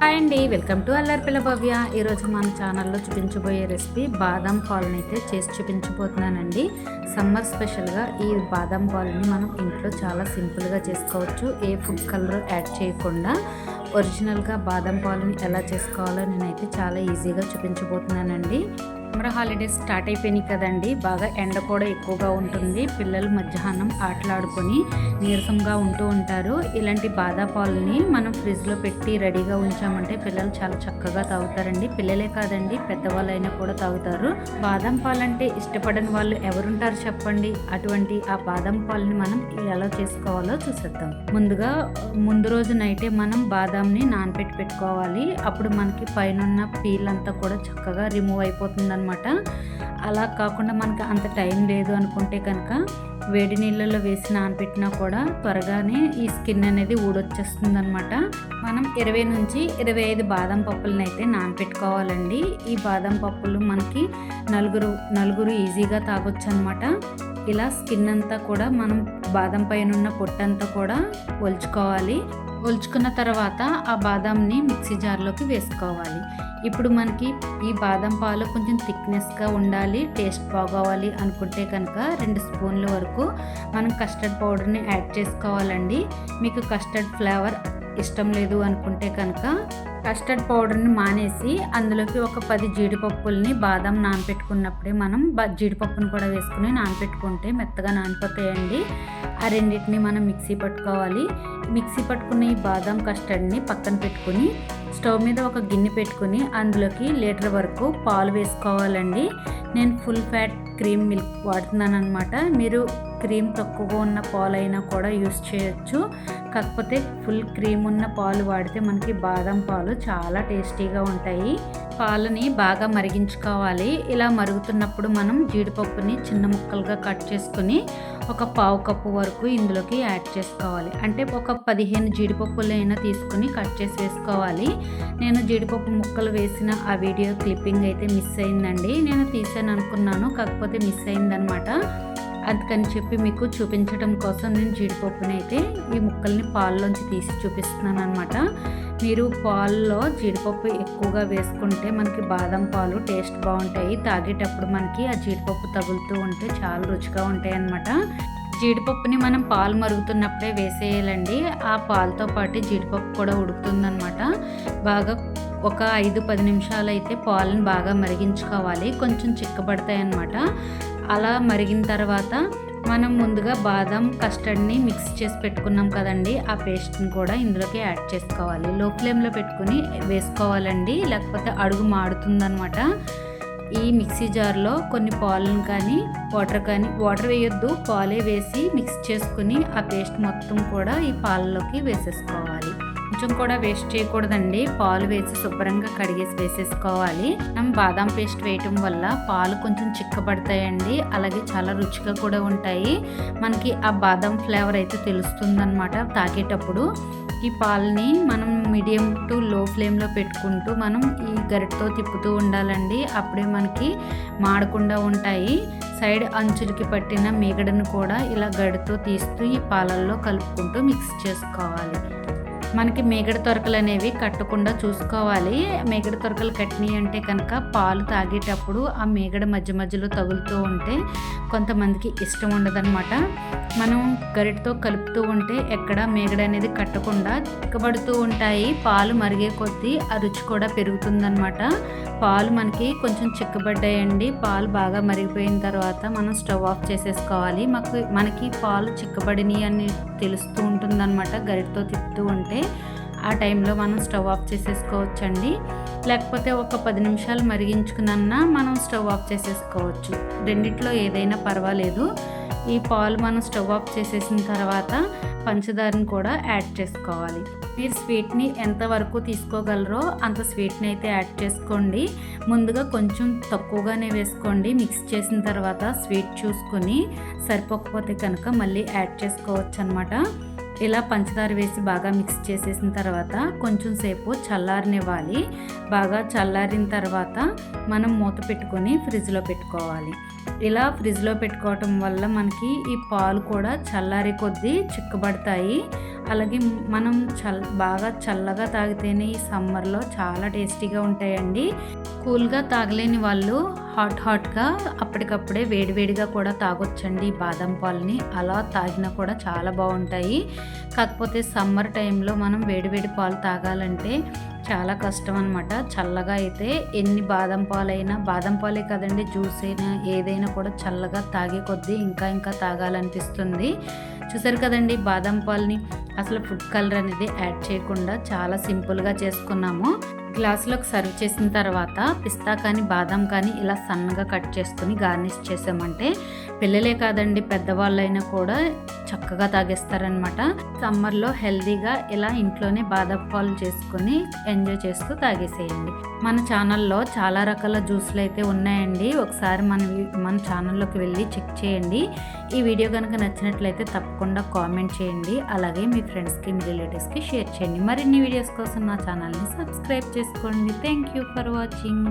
Hi అండి welcome to అల్లరిపిల్ల భవ్య. ఈరోజు మన ఛానల్లో చూపించబోయే రెసిపీ బాదం పాలను అయితే చేసి చూపించబోతున్నానండి. సమ్మర్ స్పెషల్గా ఈ బాదం పాలని మనం ఇంట్లో చాలా సింపుల్గా చేసుకోవచ్చు. ఏ ఫుడ్ కలర్ యాడ్ చేయకుండా ఒరిజినల్గా బాదం పాలని ఎలా చేసుకోవాలో నేనైతే చాలా ఈజీగా చూపించబోతున్నానండి. సమ్మర్ హాలిడేస్ స్టార్ట్ అయిపోయినాయి కదండి. బాగా ఎండ కూడా ఎక్కువగా ఉంటుంది. పిల్లలు మధ్యాహ్నం ఆటలాడుకొని నీరసంగా ఉంటూ ఉంటారు. ఇలాంటి బాదా పాలని మనం ఫ్రిడ్జ్లో పెట్టి రెడీగా ఉంచామంటే పిల్లలు చాలా చక్కగా తాగుతారండి. పిల్లలే కాదండి పెద్దవాళ్ళైనా కూడా తాగుతారు. బాదం పాలు అంటే ఇష్టపడని వాళ్ళు ఎవరుంటారు చెప్పండి? అటువంటి ఆ బాదం పాలని మనం ఎలా చేసుకోవాలో చూసేద్దాం. ముందుగా ముందు రోజు నైటే మనం బాదాంని నానబెట్టి పెట్టుకోవాలి. అప్పుడు మనకి పైన పీల్ అంతా కూడా చక్కగా రిమూవ్ అయిపోతుంది అనమాట అలా కాకుండా మనకి అంత టైం లేదు అనుకుంటే కనుక వేడి నీళ్ళల్లో వేసి నానబెట్టినా కూడా త్వరగానే ఈ స్కిన్ అనేది ఊడొచ్చేస్తుంది అనమాట మనం ఇరవై నుంచి ఇరవై ఐదు బాదం పప్పులను అయితే నానబెట్టుకోవాలండి. ఈ బాదం పప్పులు మనకి నలుగురు నలుగురు ఈజీగా తాగొచ్చు అనమాట ఇలా స్కిన్ అంతా కూడా మనం బాదం పైన ఉన్న పొట్టంతా కూడా ఒలుచుకోవాలి. ఒలుచుకున్న తర్వాత ఆ బాదంని మిక్సీ జార్లోకి వేసుకోవాలి. ఇప్పుడు మనకి ఈ బాదం పాలు కొంచెం థిక్నెస్గా ఉండాలి టేస్ట్ బాగోవాలి అనుకుంటే కనుక రెండు స్పూన్ల వరకు మనం కస్టర్డ్ పౌడర్ని యాడ్ చేసుకోవాలండి. మీకు కస్టర్డ్ ఫ్లేవర్ ఇష్టం లేదు అనుకుంటే కనుక కస్టర్డ్ పౌడర్ని మానేసి అందులోకి ఒక పది జీడిపప్పుల్ని బాదం నానపెట్టుకున్నప్పుడే మనం జీడిపప్పును కూడా వేసుకుని నానపెట్టుకుంటే మెత్తగా నానిపోతాయండి. ఆ రెండింటిని మనం మిక్సీ పట్టుకోవాలి. మిక్సీ పట్టుకున్న ఈ బాదం కస్టర్డ్ని పక్కన పెట్టుకుని స్టవ్ మీద ఒక గిన్నె పెట్టుకుని అందులోకి లీటర్ వరకు పాలు వేసుకోవాలండి. నేను ఫుల్ ఫ్యాట్ క్రీమ్ మిల్క్ వాడుతున్నాను అనమాట మీరు క్రీమ్ తక్కువగా ఉన్న పాలు అయినా కూడా యూస్ చేయొచ్చు. కాకపోతే ఫుల్ క్రీమ్ ఉన్న పాలు వాడితే మనకి బాదం పాలు చాలా టేస్టీగా ఉంటాయి. పాలని బాగా మరిగించుకోవాలి. ఇలా మరుగుతున్నప్పుడు మనం జీడిపప్పుని చిన్న ముక్కలుగా కట్ చేసుకుని ఒక పావు కప్పు వరకు ఇందులోకి యాడ్ చేసుకోవాలి. అంటే ఒక పదిహేను జీడిపప్పులైనా తీసుకుని కట్ చేసి వేసుకోవాలి. నేను జీడిపప్పు ముక్కలు వేసిన ఆ వీడియో క్లిప్పింగ్ అయితే మిస్ అయిందండి. నేను తీసాను అనుకున్నాను కాకపోతే మిస్ అయిందనమాట. అందుకని చెప్పి మీకు చూపించడం కోసం నేను జీడిపప్పుని అయితే ఈ ముక్కల్ని పాల్లోంచి తీసి చూపిస్తున్నాను అనమాట మీరు పాల్లో జీడిపప్పు ఎక్కువగా వేసుకుంటే మనకి బాదం పాలు టేస్ట్ బాగుంటాయి. తాగేటప్పుడు మనకి ఆ జీడిపప్పు తగులుతూ ఉంటే చాలా రుచిగా ఉంటాయి అన్నమాట. జీడిపప్పుని మనం పాలు మరుగుతున్నప్పుడే వేసేయాలండి. ఆ పాలతో పాటు జీడిపప్పు కూడా ఉడుకుతుందనమాట బాగా ఒక ఐదు పది నిమిషాలు అయితే పాలను బాగా మరిగించుకోవాలి. కొంచెం చిక్కబడతాయి అన్నమాట అలా మరిగిన తర్వాత మనం ముందుగా బాదం కస్టర్డ్ని మిక్స్ చేసి పెట్టుకున్నాం కదండి. ఆ పేస్ట్ని కూడా ఇందులోకి యాడ్ చేసుకోవాలి. లో ఫ్లేమ్లో పెట్టుకుని వేసుకోవాలండి. లేకపోతే అడుగు మాడుతుందనమాట. ఈ మిక్సీ జార్లో కొన్ని పాలను కానీ వాటర్ కానీ వాటర్ వేయొద్దు. పాలే వేసి మిక్స్ చేసుకుని ఆ పేస్ట్ మొత్తం కూడా ఈ పాలలోకి వేసేసుకోవాలి. కొంచెం కూడా వేస్ట్ చేయకూడదండి. పాలు వేసి శుభ్రంగా కడిగేసి వేసేసుకోవాలి. మనం బాదం పేస్ట్ వేయటం వల్ల పాలు కొంచెం చిక్కబడతాయండి. అలాగే చాలా రుచిగా కూడా ఉంటాయి. మనకి ఆ బాదం ఫ్లేవర్ అయితే తెలుస్తుందన్నమాట తాగేటప్పుడు. ఈ పాలని మనం మీడియం టు లో ఫ్లేమ్లో పెట్టుకుంటూ మనం ఈ గరిటతో తిప్పుతూ ఉండాలండి. అప్పుడే మనకి మాడకుండా ఉంటాయి. సైడ్ అంచులకి పట్టిన మీగడను కూడా ఇలా గడితో తీస్తూ ఈ పాలల్లో కలుపుకుంటూ మిక్స్ చేసుకోవాలి. మనకి మేగడ తొరకలు అనేవి కట్టకుండా చూసుకోవాలి. మేగడ తొరకలు కట్టినాయి అంటే కనుక పాలు తాగేటప్పుడు ఆ మేగడ మధ్య మధ్యలో తగులుతూ ఉంటే కొంతమందికి ఇష్టం ఉండదన్నమాట. మనం గరిటతో కలుపుతూ ఉంటే ఎక్కడ మేగడ అనేది కట్టకుండా తిక్కబడుతూ ఉంటాయి. పాలు మరిగే కొద్దీ ఆ రుచి కూడా పెరుగుతుందన్నమాట. పాలు మనకి కొంచెం చిక్కబడ్డాయండి. పాలు బాగా మరిగిపోయిన తర్వాత మనం స్టవ్ ఆఫ్ చేసేసుకోవాలి. మాకు మనకి పాలు చిక్కబడినాయి అని తెలుస్తూ ఉంటుందన్నమాట. గరిటతో తిప్పుతూ ఉంటే ఆ టైంలో మనం స్టవ్ ఆఫ్ చేసేసుకోవచ్చండి. లేకపోతే ఒక పది నిమిషాలు మరిగించుకున్నా మనం స్టవ్ ఆఫ్ చేసేసుకోవచ్చు. రెండిట్లో ఏదైనా పర్వాలేదు. ఈ పాలు మనం స్టవ్ ఆఫ్ చేసేసిన తర్వాత పంచదారని కూడా యాడ్ చేసుకోవాలి. మీరు స్వీట్ని ఎంతవరకు తీసుకోగలరో అంత స్వీట్ని అయితే యాడ్ చేసుకోండి. ముందుగా కొంచెం తక్కువగానే వేసుకోండి. మిక్స్ చేసిన తర్వాత స్వీట్ చూసుకొని సరిపోకపోతే కనుక మళ్ళీ యాడ్ చేసుకోవచ్చు అనమాట ఇలా పంచదార వేసి బాగా మిక్స్ చేసేసిన తర్వాత కొంచెం సేపు చల్లారనివ్వాలి. బాగా చల్లారిన తర్వాత మనం మూత పెట్టుకొని ఫ్రిడ్జ్లో పెట్టుకోవాలి. ఇలా ఫ్రిడ్జ్లో పెట్టుకోవటం వల్ల మనకి ఈ పాలు కూడా చల్లారి కొద్దీ చిక్కబడతాయి. అలాగే మనం చల్ బాగా చల్లగా తాగితేనే ఈ సమ్మర్లో చాలా టేస్టీగా ఉంటాయండి. కూల్గా తాగలేని వాళ్ళు హాట్ హాట్గా అప్పటికప్పుడే వేడివేడిగా కూడా తాగొచ్చండి బాదం పాలని. అలా తాగినా కూడా చాలా బాగుంటాయి. కాకపోతే సమ్మర్ టైంలో మనం వేడివేడి పాలు తాగాలంటే చాలా కష్టం అనమాట చల్లగా అయితే ఎన్ని బాదం పాలైనా బాదం పాలే కదండి జ్యూస్ అయినా ఏదైనా కూడా చల్లగా తాగే కొద్దీ ఇంకా ఇంకా తాగాలనిపిస్తుంది. చూసారు కదండి బాదం పాల్ని. అసలు ఫుడ్ కలర్ అనేది యాడ్ చేయకుండా చాలా సింపుల్గా చేసుకున్నాము. గ్లాసులోకి సర్వ్ చేసిన తర్వాత పిస్తా కానీ బాదం కానీ ఇలా సన్నగా కట్ చేసుకుని గార్నిష్ చేసామంటే పిల్లలే కాదండి పెద్దవాళ్ళైనా కూడా చక్కగా తాగేస్తారనమాట సమ్మర్లో హెల్దీగా ఇలా ఇంట్లోనే బాదం పాలు చేసుకుని ఎంజాయ్ చేస్తూ తాగేసేయండి. మన ఛానల్లో చాలా రకాల జ్యూస్లు అయితే ఉన్నాయండి. ఒకసారి మన మన ఛానల్లోకి వెళ్ళి చెక్ చేయండి. ఈ వీడియో కనుక నచ్చినట్లయితే తప్పకుండా కామెంట్ చేయండి. అలాగే మీ ఫ్రెండ్స్కి మీ రిలేటివ్స్కి షేర్ చేయండి. మరిన్ని వీడియోస్ కోసం నా ఛానల్ని సబ్స్క్రైబ్ ಮಾಡಿಸ್ಕೊಂಡ್ವಿ ಥ್ಯಾಂಕ್ ಯು ಫಾರ್ ವಾಚಿಂಗ್